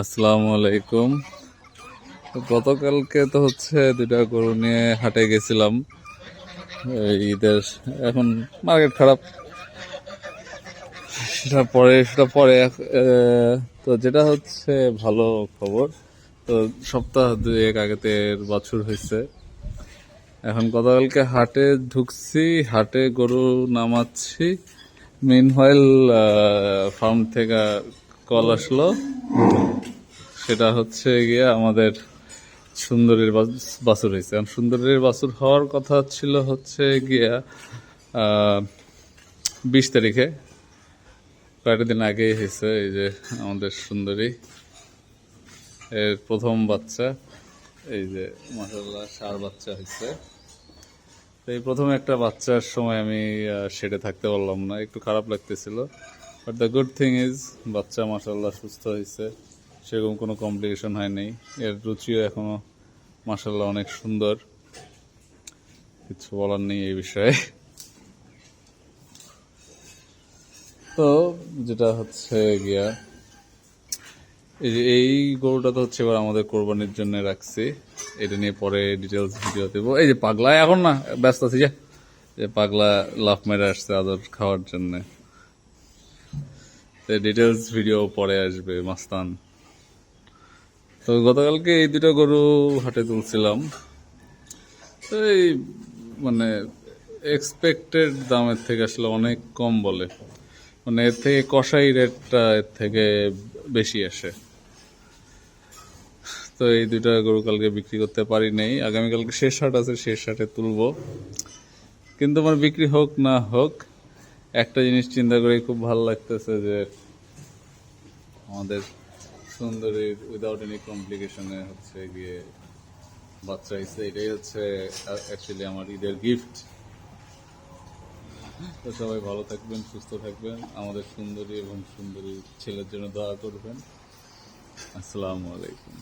আসসালামু আলাইকুম। গতকালকে তো হচ্ছে দুটা গরু নিয়ে হাটে গেছিলাম। ঈদের, এখন মার্কেট খারাপ। সেটা পরে সেটা পরে তো যেটা হচ্ছে ভালো খবর, তো সপ্তাহ দুই এক এর বছর হয়েছে। এখন গতকালকে হাটে ঢুকছি, হাটে গরু নামাচ্ছি। মিন হোয়াইল ফার্ম থেকে কল আসলো। সেটা হচ্ছে গিয়ে আমাদের সুন্দরীর বাস- বাছুর হয়েছে। আর সুন্দরীর বাছুর হওয়ার কথা ছিল হচ্ছে গিয়া বিশ তারিখে। কয়েকটা দিন আগেই হয়েছে এই যে আমাদের সুন্দরী। এর প্রথম বাচ্চা, এই যে মাসাল্লাহ সার বাচ্চা হয়েছে। তো এই প্রথম একটা বাচ্চার সময় আমি সেটে থাকতে পারলাম না। একটু খারাপ লাগতেছিল। But the good thing is বাচ্চা মাসাল্লাহ সুস্থ হয়েছে। সেরকম কোনো কমপ্লিকেশন হয় হয়নি। এর রুচিও এখনও মাসাল্লাহ অনেক সুন্দর। কিছু বলার নেই এই বিষয়ে। তো যেটা হচ্ছে গিয়া, এই যে এই গরুটা তো হচ্ছে এবার আমাদের কোরবানির জন্য রাখছি। এটা নিয়ে পরে ডিটেলস ভিডিও দেবো। এই যে পাগলা, এখন না, ব্যস্ত আছি যে পাগলা লাফ মেরে আসছে আদর খাওয়ার জন্য। ডিটেলস ভিডিও পরে আসবে, মাস্তান। তো গতকালকে এই দুটো গরু হাটে তুলছিলাম। এই মানে এক্সপেক্টেড দামের থেকে আসলে অনেক কম বলে। মানে এর থেকে কষাই রেটটা এর থেকে বেশি আসে। তো এই দুইটা গরু কালকে বিক্রি করতে পারি নাই। আগামীকালকে শেষ হাট আছে, শেষ হাটে তুলবো। কিন্তু আমার বিক্রি হোক না হোক একটা জিনিস চিন্তা করে খুব ভালো লাগতেছে যে আমাদের সুন্দরীর উইদাউট এনি কমপ্লিকেশনে হচ্ছে গিয়ে বাচ্চা হয়েছে এটাই হচ্ছে অ্যাকচুয়ালি আমার ঈদের গিফট তো সবাই ভালো থাকবেন, সুস্থ থাকবেন। আমাদের সুন্দরী এবং সুন্দরী ছেলের জন্য দোয়া করবেন। আসসালামু আলাইকুম।